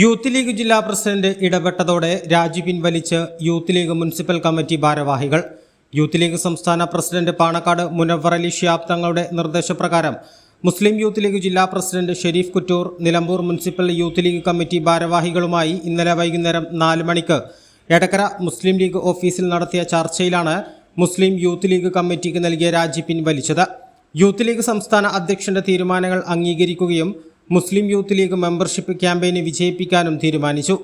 Youth league ജില്ലാ president ഇടപെട്ടതോടെ രാജി പിൻവലിച്ച് യൂത്ത് ലീഗ് മുനിസിപ്പൽ കമ്മിറ്റി ഭാരവാഹികൾ. യൂത്ത് ലീഗ് സംസ്ഥാന പ്രസിഡന്റ് പാണക്കാട് മുനവർ അലി ഷിയാബ് തങ്ങളുടെ നിർദ്ദേശപ്രകാരം മുസ്ലിം യൂത്ത് ലീഗ് ജില്ലാ president Sharif Kuttoor Nilambur municipal youth league committee ഭാരവാഹികളുമായി ഇന്നലെ വൈകുന്നേരം നാല് മണിക്ക് എടക്കര മുസ്ലിം ലീഗ് ഓഫീസിൽ നടത്തിയ ചർച്ചയിലാണ് മുസ്ലിം യൂത്ത് ലീഗ് കമ്മിറ്റിക്ക് നൽകിയ രാജി പിൻവലിച്ചത്. യൂത്ത് ലീഗ് സംസ്ഥാന അധ്യക്ഷന്റെ തീരുമാനങ്ങൾ അംഗീകരിക്കുകയും മുസ്ലിം യൂത്ത് ലീഗ് മെമ്പർഷിപ്പ് ക്യാമ്പയിന് വിജയിപ്പിക്കാനും തീരുമാനിച്ചു.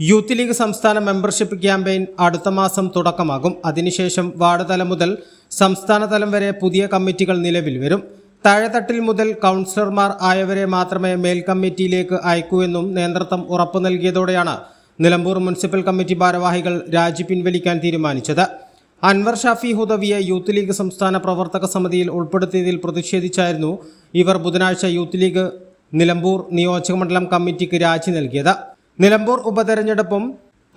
യൂത്ത് ലീഗ് സംസ്ഥാന മെമ്പർഷിപ്പ് ക്യാമ്പയിൻ അടുത്ത മാസം തുടക്കമാകും. അതിനുശേഷം വാർഡ് തലം മുതൽ സംസ്ഥാന തലം വരെ പുതിയ കമ്മിറ്റികൾ നിലവിൽ വരും. താഴെത്തട്ടിൽ മുതൽ കൗൺസിലർമാർ ആയവരെ മാത്രമേ മേൽ കമ്മിറ്റിയിലേക്ക് അയക്കൂ എന്നും നേതൃത്വം ഉറപ്പു നൽകിയതോടെയാണ് നിലമ്പൂർ മുനിസിപ്പൽ കമ്മിറ്റി ഭാരവാഹികൾ രാജി പിൻവലിക്കാൻ തീരുമാനിച്ചത്. അൻവർ ഷാഫി ഹുദവിയെ യൂത്ത് ലീഗ് സംസ്ഥാന പ്രവർത്തക സമിതിയിൽ ഉൾപ്പെടുത്തിയതിൽ പ്രതിഷേധിച്ചായിരുന്നു ഇവർ ബുധനാഴ്ച യൂത്ത് ലീഗ് നിലമ്പൂർ നിയോജകമണ്ഡലം കമ്മിറ്റിക്ക് രാജി നൽകിയത്. നിലമ്പൂർ ഉപതെരഞ്ഞെടുപ്പും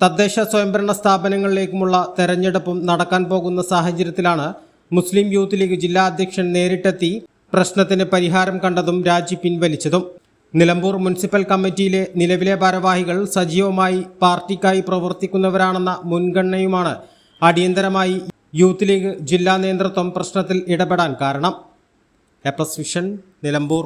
തദ്ദേശ സ്വയംഭരണ സ്ഥാപനങ്ങളിലേക്കുമുള്ള തെരഞ്ഞെടുപ്പും നടക്കാൻ പോകുന്ന സാഹചര്യത്തിലാണ് മുസ്ലിം യൂത്ത് ലീഗ് ജില്ലാ അധ്യക്ഷൻ നേരിട്ടെത്തി പ്രശ്നത്തിന് പരിഹാരം കണ്ടതും രാജി പിൻവലിച്ചതും. നിലമ്പൂർ മുനിസിപ്പൽ കമ്മിറ്റിയിലെ നിലവിലെ ഭാരവാഹികൾ സജീവമായി പാർട്ടിക്കായി പ്രവർത്തിക്കുന്നവരാണെന്ന മുൻഗണനയുമാണ് അടിയന്തരമായി യൂത്ത് ലീഗ് ജില്ലാ നേതൃത്വം പ്രശ്നത്തിൽ ഇടപെടാൻ കാരണം. A vision Nilambur.